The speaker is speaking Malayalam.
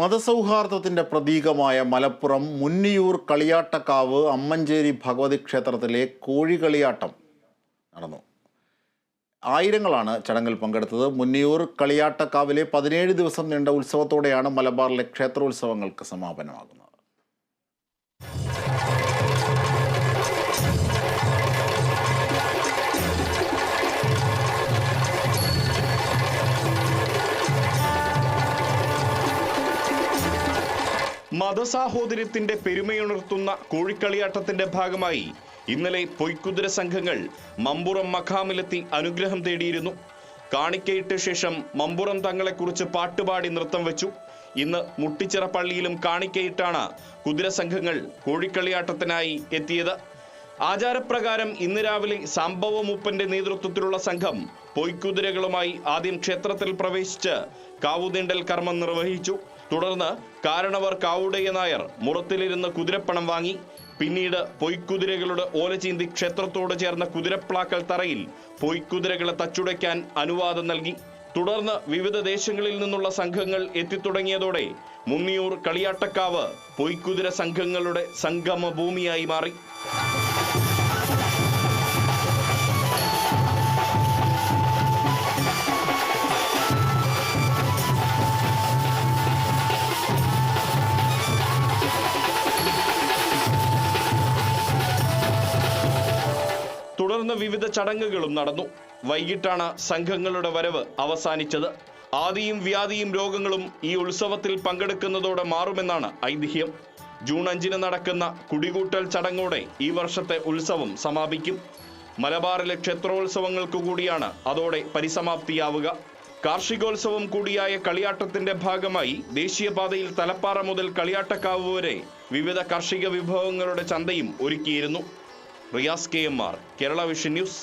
മതസൗഹാർദ്ദത്തിന്റെ പ്രതീകമായ മലപ്പുറം മുന്നിയൂർ കളിയാട്ടക്കാവ് അമ്മഞ്ചേരി ഭഗവതി ക്ഷേത്രത്തിലെ കോഴികളിയാട്ടം നടന്നു. ആയിരങ്ങളാണ് ചടങ്ങിൽ പങ്കെടുത്തത്. മുന്നിയൂർ കളിയാട്ടക്കാവിലെ പതിനേഴ് ദിവസം നീണ്ട ഉത്സവത്തോടെയാണ് മലബാറിലെ ക്ഷേത്രോത്സവങ്ങൾക്ക് സമാപനമാകുന്നത്. മതസാഹോദര്യത്തിന്റെ പെരുമയുണർത്തുന്ന കോഴിക്കളിയാട്ടത്തിന്റെ ഭാഗമായി ഇന്നലെ പൊയ്ക്കുതിര സംഘങ്ങൾ മമ്പുറം മഖാമിലെത്തി അനുഗ്രഹം തേടിയിരുന്നു. കാണിക്കയിട്ട ശേഷം മമ്പുറം തങ്ങളെക്കുറിച്ച് പാട്ടുപാടി നൃത്തം വെച്ചു. ഇന്ന് മുട്ടിച്ചിറ പള്ളിയിലും കാണിക്കയിട്ടാണ് കുതിര സംഘങ്ങൾ കോഴിക്കളിയാട്ടത്തിനായി എത്തിയത്. ആചാരപ്രകാരം ഇന്ന് രാവിലെ സംഭവമൂപ്പന്റെ നേതൃത്വത്തിലുള്ള സംഘം പൊയ്ക്കുതിരകളുമായി ആദ്യം ക്ഷേത്രത്തിൽ പ്രവേശിച്ച് കാവുതീണ്ടൽ കർമ്മം നിർവഹിച്ചു. തുടർന്ന് കാരണവർ കാവുടയ്യ നായർ മുറത്തിലിരുന്ന് കുതിരപ്പണം വാങ്ങി പിന്നീട് പൊയ്ക്കുതിരകളുടെ ഓലചീന്തി ക്ഷേത്രത്തോട് ചേർന്ന കുതിരപ്ലാക്കൽ തറയിൽ പൊയ്ക്കുതിരകളെ തച്ചുടയ്ക്കാൻ അനുവാദം നൽകി. തുടർന്ന് വിവിധ ദേശങ്ങളിൽ നിന്നുള്ള സംഘങ്ങൾ എത്തിത്തുടങ്ങിയതോടെ മുന്നിയൂർ കളിയാട്ടക്കാവ് പൊയ്ക്കുതിര സംഘങ്ങളുടെ സംഗമ ഭൂമിയായി മാറി. തുടർന്ന് വിവിധ ചടങ്ങുകളും നടന്നു. വൈകിട്ടാണ് സംഘങ്ങളുടെ വരവ് അവസാനിച്ചത്. ആദിയും വ്യാധിയും രോഗങ്ങളും ഈ ഉത്സവത്തിൽ പങ്കെടുക്കുന്നതോടെ മാറുമെന്നാണ് ഐതിഹ്യം. ജൂൺ അഞ്ചിന് നടക്കുന്ന കുടികൂട്ടൽ ചടങ്ങോടെ ഈ വർഷത്തെ ഉത്സവം സമാപിക്കും. മലബാറിലെ ക്ഷേത്രോത്സവങ്ങൾക്കു കൂടിയാണ് അതോടെ പരിസമാപ്തിയാവുക. കാർഷികോത്സവം കൂടിയായ കളിയാട്ടത്തിന്റെ ഭാഗമായി ദേശീയപാതയിൽ തലപ്പാറ മുതൽ കളിയാട്ടക്കാവ് വരെ വിവിധ കാർഷിക വിഭവങ്ങളുടെ ചന്തയും ഒരുക്കിയിരുന്നു. Riyas K M R Kerala vision news.